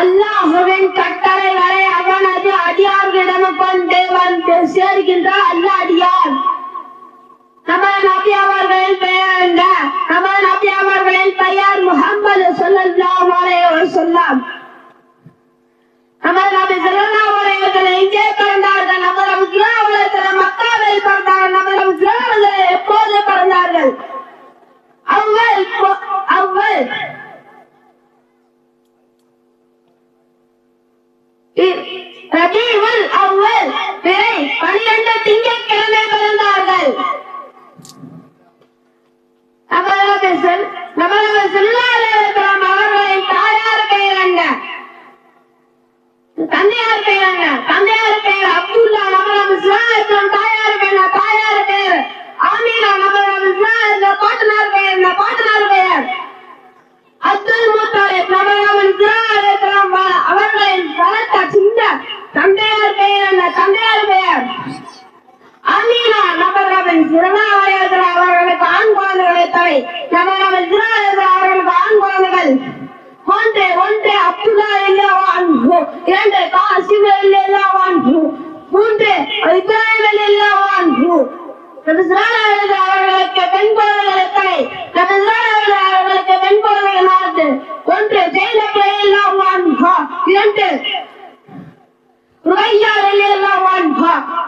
அல்லாஹுவின் கட்டளைகளை அவனது அடியார்களிடம் கொண்டு வந்து சேர்கின்ற அல்ல அடியார். நமது நபி அவர்களின் பெயர் என்ன? நமது நபி அவர்களின் பெயர் முகமது சொல்லலாம் சொல்லாம் நமது நபி ஸல்லல்லாஹு எங்கே பிறந்தார்கள்? நமது நபி ஸல்லல்லாஹு மக்காவில் பிறந்தார்கள். நமது நபி ஸல்லல்லாஹு எப்போது பிறந்தார்கள்? அவள் அவள் அவ்வல் அவ்வல் பிறை பனிரெண்டு திங்கட்கிழமை பிறந்தார்கள். நமது நமது செல்லாளர்களும் அவர்களின் தாயார் பெயர் என்ன? தந்தையார் பெயர் என்ன? தந்தையார் பெயர் அப்துல்லா நமது இஸ்லாத்தின் தாயார் பெயர் தாயார் பெயர் ஆமீனா நமது இஸ்லாத்தின் பாட்டனார் பெயர் என்ன பாட்டனார் பெயர் அப்துல் முத்தாலிப் நமது இஸ்லாத்தின் அவர்களின் வளர்த்த சின்ன தந்தையார் பெயர் என்ன தந்தையார் பெயர் அமீனா நபரவன் சிறனாவயத்தில் அவர்களுக்கு ஆண் குழந்தைகளை தவை நபரவன் சிறாயத்தில் அவர்களுக்கு ஆண் குழந்தைகள். ஒன்று ஒன்று அப்துல்லா இல்லவான். இரண்டு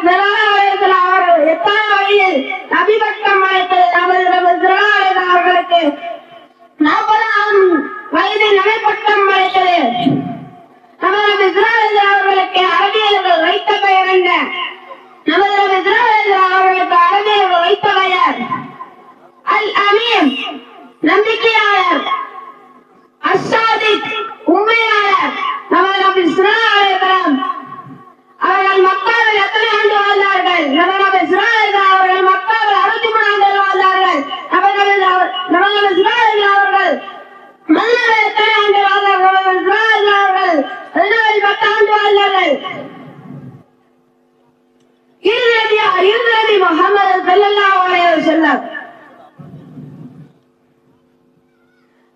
நமது அவர் எத்தனை வழியில் நபிபட்டம் பட்டம் அழைத்தது நமது நபி ஸல்லல்லாஹு அலைஹி வஸல்லம் அவர்களுக்கு நாற்பதாம் வயதில் நடைப்பட்டம் அழைத்தது நமது இஸ்ராயல் அவர்களுக்கு அரபியர்கள் வைத்த பெயர் என்ன நமது இஸ்ராயல் அவர்களுக்கு அரபியர்கள் வைத்த பெயர் அல் அமீன் நம்பிக்கையாளர் அசாதிக் உண்மையாளர் நமது நபி இஸ்ராயல் அவர்கள் மக்காவில் எத்தனை ஆண்டு வாழ்ந்தார்கள் நமது நபி அவர்கள் மக்காவில் அறுபத்தி வாழ்ந்தார்கள். நமது அவர்கள் எத்தனை ஆண்டு வாழ்ந்தார்கள்? அவர்கள் பதினாறு பத்து ஆண்டு வாழ்ந்தார்கள். இறுதி முகமது ஸல்லல்லாஹு அலைஹி வஸல்லம்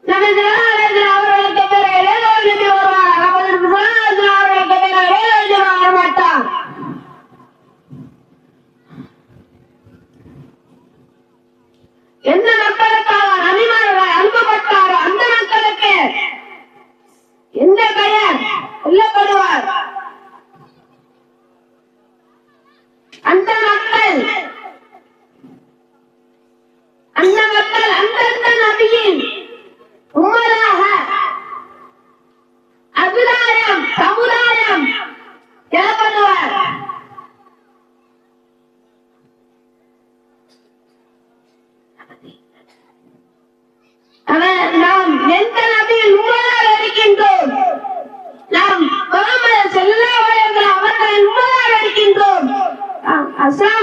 நமது இஸ்ராயல் அவர்களுக்கு பிறகு ஏழாவது நபி வருவார் நமது இஸ்ராயல் அவர்களுக்கு பிறகு ஏழாவது நபி வர மாட்டார் எந்த மக்களுக்காக நபிமார்கள் அனுப்பப்பட்டாரோ அந்த மக்களுக்கு எந்த பெயர் சொல்லப்படுவார்? அந்த மக்கள் அந்த மக்கள் அந்தந்த நபியின் உம்மராக அவர் நாம் எந்த நபியின் உம்மராக இருக்கின்றோம் நாம் முகமது ஸல்லல்லாஹு அவர்களை வஸல்லம் அவர்களின் உம்மராக இருக்கின்றோம் அஸ்ஸலாமு